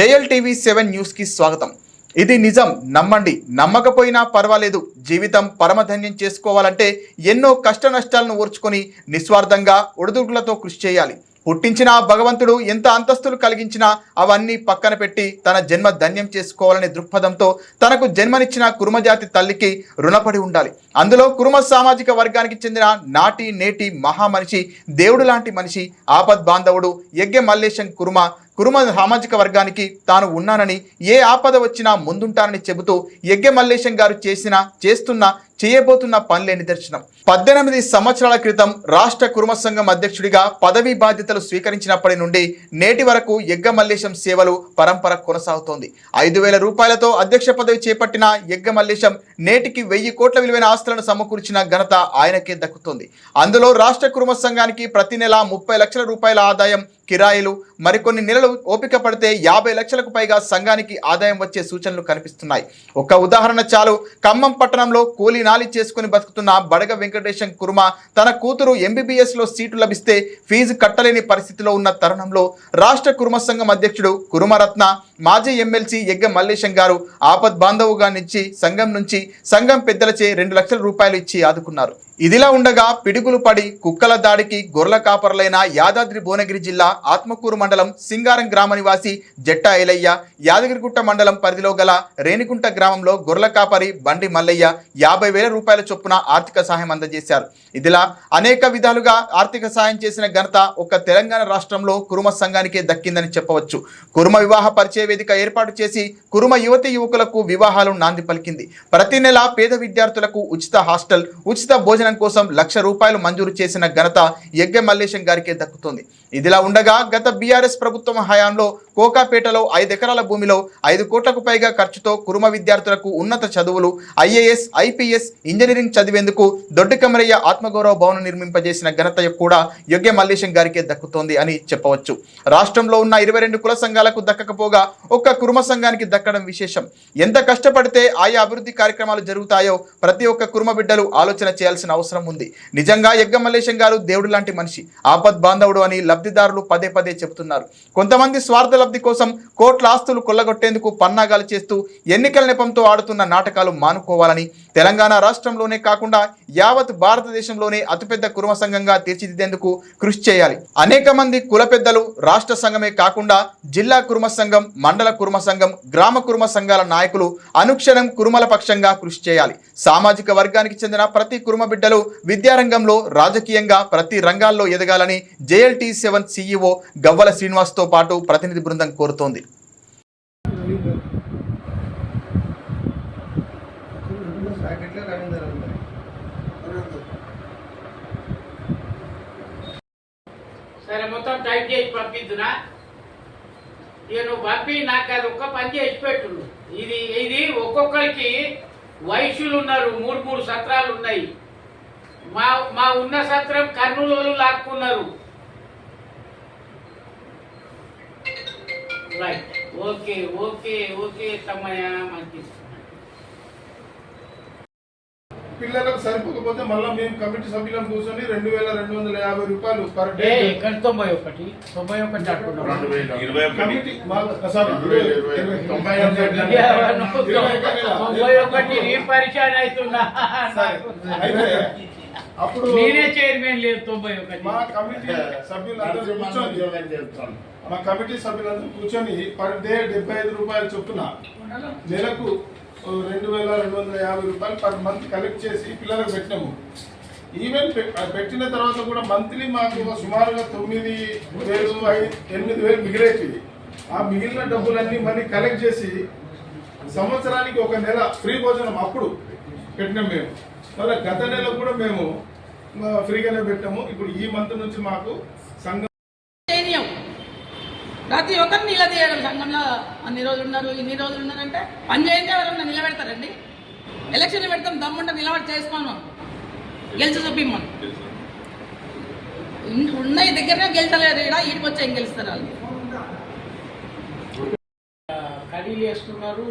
JL TV seven న్యూస్కి స్వాగతం. ఇది నిజం నమ్మండి. నమ్మకపోయినా పర్వాలేదు. జీవితం పరమధన్యం చేసుకోవాలంటే ఎన్నో కష్ట నష్టాలను ఓర్చుకొని నిస్వార్థంగా ఒడిదుడుకులతో కృషి చేయాలి. పుట్టించిన భగవంతుడు ఎంత అంతస్తులు కలిగించినా అవన్నీ పక్కన పెట్టి తన జన్మ ధన్యం చేసుకోవాలనే దృక్పథంతో తనకు జన్మనిచ్చిన కురుమజాతి తల్లికి రుణపడి ఉండాలి. అందులో కురుమ సామాజిక వర్గానికి చెందిన నాటి నేటి మహామనిషి దేవుడు లాంటి మనిషి ఆపద్ బాంధవుడు యజ్ఞ మల్లేశం కురుమ కురుమ సామాజిక వర్గానికి తాను ఉన్నానని ఏ ఆపద వచ్చినా ముందుంటానని చెబుతూ యజ్ఞ మల్లేశం గారు చేసిన చేస్తున్న చేయబోతున్న పనులే నిదర్శనం. పద్దెనిమిది సంవత్సరాల క్రితం రాష్ట్ర కుర్మ సంఘం అధ్యక్షుడిగా పదవీ బాధ్యతలు స్వీకరించినప్పటి నుండి నేటి వరకు యగ్గమల్లేశం సేవలు పరంపర కొనసాగుతోంది. ఐదు వేల రూపాయలతో అధ్యక్ష పదవి చేపట్టిన యగ్గమల్లేశం నేటికి వెయ్యి కోట్ల విలువైన ఆస్తులను సమకూర్చిన ఘనత ఆయనకే దక్కుతుంది. అందులో రాష్ట్ర కుర్మ సంఘానికి ప్రతి నెల ముప్పై లక్షల రూపాయల ఆదాయం కిరాయిలు మరికొన్ని నెలలు ఓపిక పడితే యాభై లక్షలకు పైగా సంఘానికి ఆదాయం వచ్చే సూచనలు కనిపిస్తున్నాయి. ఒక ఉదాహరణ చాలు. ఖమ్మం పట్టణంలో కూలీ నాలి చేసుకుని బతుకుతున్న బడగ వెంకటేశం కుర్మ తన కూతురు ఎంబీబీఎస్లో సీటు లభిస్తే ఫీజు కట్టలేని పరిస్థితిలో ఉన్న తరుణంలో రాష్ట్ర కుర్మ సంఘం అధ్యక్షుడు కురుమరత్న మాజీ ఎమ్మెల్సీ యగ్గ మల్లేశం గారు ఆపద్ బాంధవుగా నుంచి సంఘం నుంచి సంఘం పెద్దలచే రెండు లక్షల రూపాయలు ఇచ్చి ఆదుకున్నారు. ఇదిలా ఉండగా పిడుగులు పడి కుక్కల దాడికి గొర్రెల కాపరులైన యాదాద్రి భువనగిరి జిల్లా ఆత్మకూరు మండలం సింగారం గ్రామ నివాసి జట్ట ఐలయ్య యాదగిరిగుట్ట మండలం పరిధిలో గల రేణిగుంట గ్రామంలో గొర్రెల కాపరి బండి మల్లయ్య యాభై వేల రూపాయల చొప్పున ఆర్థిక సహాయం అందజేశారు. ఇదిలా అనేక విధాలుగా ఆర్థిక సహాయం చేసిన ఘనత ఒక తెలంగాణ రాష్ట్రంలో కురుమ సంఘానికే దక్కిందని చెప్పవచ్చు. కురుమ వివాహ పరిచయ వేదిక ఏర్పాటు చేసి కురుమ యువతి యువకులకు వివాహాలు నాంది పలికింది. ప్రతి నెల పేద విద్యార్థులకు ఉచిత హాస్టల్ ఉచిత భోజనం కోసం లక్ష రూపాయలు మంజూరు చేసిన ఘనత యజ్ఞ మల్లేశం గారికే దక్కుతుంది. ఇదిలా ఉండగా గత బీఆర్ఎస్ ప్రభుత్వం హయాంలో కోకాపేటలో ఐదు ఎకరాల భూమిలో ఐదు కోట్లకు పైగా ఖర్చుతో కురుమ విద్యార్థులకు ఉన్నత చదువులు ఐఏఎస్ ఐపీఎస్ ఇంజనీరింగ్ చదివేందుకు దొడ్డికమరయ్య ఆత్మగౌరవ భవనం నిర్మింపజేసిన ఘనత కూడా యజ్ఞ మల్లేశం గారికే దక్కుతోంది అని చెప్పవచ్చు. రాష్ట్రంలో ఉన్న ఇరవై రెండు కుల సంఘాలకు దక్కకపోగా ఒక్క కురుమ సంఘానికి దక్కడం విశేషం. ఎంత కష్టపడితే ఆయా అభివృద్ధి కార్యక్రమాలు జరుగుతాయో ప్రతి ఒక్క కురుమ బిడ్డలు ఆలోచన చేయాల్సిన అవసరం ఉంది. నిజంగా యగ్గమల్లేశం గారు దేవుడు లాంటి మనిషి. ఆపద్ బాంధవుడు అని లబ్ధిదారులు పదే పదే చెబుతున్నారు. కొంతమంది స్వార్థ లబ్ధి కోసం కోట్ల ఆస్తులు కొల్లగొట్టేందుకు పన్నాగాలు చేస్తూ ఎన్నికల నెపంతో ఆడుతున్న నాటకాలు మానుకోవాలని తెలంగాణ రాష్ట్రంలోనే కాకుండా యావత్ భారతదేశంలోనే అతిపెద్ద కురుమ సంఘంగా తీర్చిదిద్దేందుకు కృషి చేయాలి. అనేక మంది కుల పెద్దలు రాష్ట్ర సంఘమే కాకుండా జిల్లా కురుమ సంఘం మండల కురుమ సంఘం గ్రామ కురుమ సంఘాల నాయకులు అనుక్షణం కురుమల పక్షంగా కృషి చేయాలి. సామాజిక వర్గానికి చెందిన ప్రతి కురుమ బిడ్డలు విద్యారంగంలో రాజకీయంగా ప్రతి రంగాల్లో ఎదగాలని జేఎల్టీ సెవెన్ సీఈఓ గవ్వల శ్రీనివాస్తో పాటు ప్రతినిధి బృందం కోరుతోంది. సరే మొత్తం టైప్ చేసి ఇక నువ్వు పంపి నాకు అది ఒక్క పని చేసి పెట్టు. ఇది ఇది ఒక్కొక్కరికి వయసులు ఉన్నారు మూడు మూడు సత్రాలు ఉన్నాయి మా మా ఉన్న సత్రం కర్నూలు వాళ్ళు లాక్కున్నారు రైట్ ఓకే ఓకే ఓకే తమ్మయ్య మంచిది పిల్లలకు సరిపోకపోతే మళ్ళీ మేము కమిటీ సభ్యులను కూర్చొని రెండు వేల రెండు వందల యాభై రూపాయలు పర్ డే ఇక్కడ తొంభై ఒకటి తొంభై ఒకటి తొంభై పరిచయం అవుతున్నా. అప్పుడు నేనే చైర్మన్ లేదు తొంభై ఒకటి. మా కమిటీ సభ్యులందరూ కూర్చొని మా కమిటీ సభ్యులందరూ కూర్చొని పర్ డే డెబ్బై ఐదు రూపాయలు చొప్పున నెలకు రెండు వేల రెండు వందల యాభై రూపాయలు పర్ మంత్ కలెక్ట్ చేసి పిల్లలకు పెట్టినాము. ఈవెన్ పెట్టిన తర్వాత కూడా మంత్లీ మాకు సుమారుగా తొమ్మిది వేలు ఐదు ఎనిమిది వేలు మిగిలేటివి. ఆ మిగిలిన డబ్బులన్నీ మళ్ళీ కలెక్ట్ చేసి సంవత్సరానికి ఒక నెల ఫ్రీ భోజనం అప్పుడు పెట్టినాం మేము. మళ్ళీ గత నెల కూడా మేము ఫ్రీగానే పెట్టాము. ఇప్పుడు ఈ మంత్ నుంచి మాకు ప్రతి ఒక్కరు నిలదీయడం సంఘంలో అన్ని రోజులు ఉన్నారు ఇన్ని రోజులు ఉన్నారంటే పని చేయండి ఎవరన్నా నిలబెడతారండి. ఎలక్షన్ పెడతాం దమ్ముంటే నిలబడి చేసుకోను గెలిచి చూపిమ్మను ఉన్నాయి దగ్గరనే గెలిచలేరు ఇక్కడ ఈడికి వచ్చి ఏం గెలుస్తారు వాళ్ళు? కడీలు వేస్తున్నారు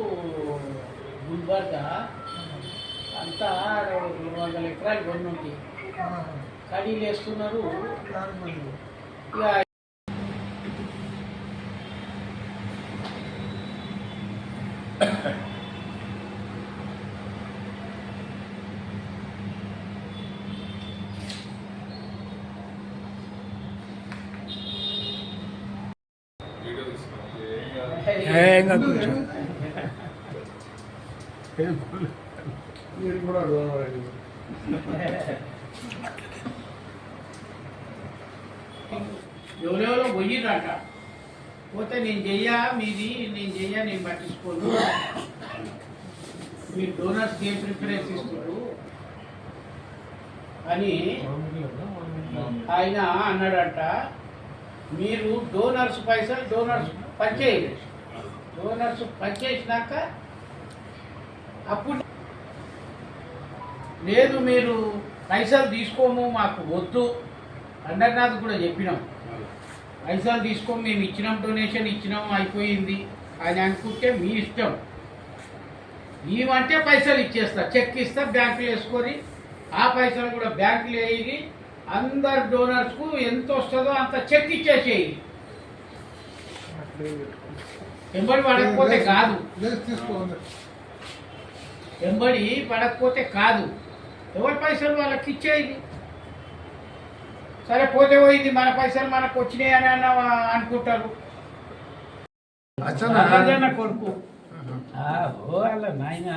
గుల్బర్గ అంతా రెండు వందల ఎకరాలు కొన్ని వేస్తున్నారు ఇక మీరు కూడా ఎవరెవరో పోయిరాక పోతే నేను చెయ్యా మీది నేను చెయ్యా నేను పట్టించుకోను. మీరు డోనర్స్కి ఏం ప్రిఫరెన్స్ ఇస్తారు అని ఆయన అన్నాడంట మీరు డోనర్స్ పైసలు డోనర్స్ పనిచేయలేదు డోనర్స్ పనిచేసినాక అప్పుడు లేదు మీరు పైసలు తీసుకోము మాకు వద్దు. అండర్నాథ్ కూడా చెప్పినాం. పైసలు తీసుకోము మేము ఇచ్చినాం డొనేషన్ ఇచ్చినాం అయిపోయింది అని అనుకుంటే మీ ఇష్టం. మేమంటే పైసలు ఇచ్చేస్తా చెక్ ఇస్తా బ్యాంకులో వేసుకొని ఆ పైసలు కూడా బ్యాంకులో వేయి. అందరు డోనర్స్కు ఎంత వస్తుందో అంత చెక్ ఇచ్చేసేయి. ఎంబడి పడకపోతే కాదు. ఎంబడి పడకపోతే కాదు. ఎవరి పైసలు వాళ్ళకి ఇచ్చేది? సరే పోతే పోయింది మన పైసలు మనకు వచ్చినాయి అని అన్న అనుకుంటారు. కొడుకు. వాళ్ళ నాయన.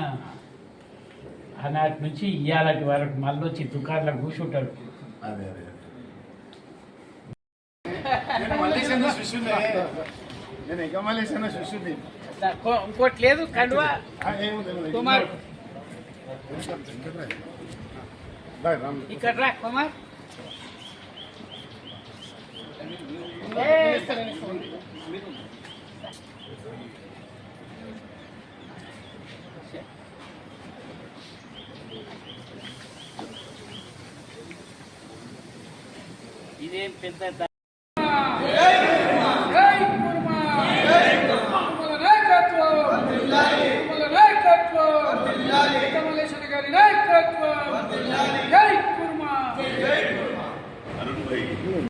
ఆనాటి నుంచి ఇయ్యాలటి వరకు మళ్ళీ వచ్చి దుకాణంలో కూర్చుంటాడు అదే అదే నేను మల్లేశన్న శిష్యునే నేను ఇంకా మల్లేశన్న శిష్యుని ఇంకోటి లేదు కండువా ఆ, ఏముంది, ఏముంది. కుమార్ బాయ్, రామ్. ఇక్కడ రా కుమార్ ఏ, ఇదేం పెద్ద నాయకత్వం. గారి నాయకత్వం. జై కుర్మా.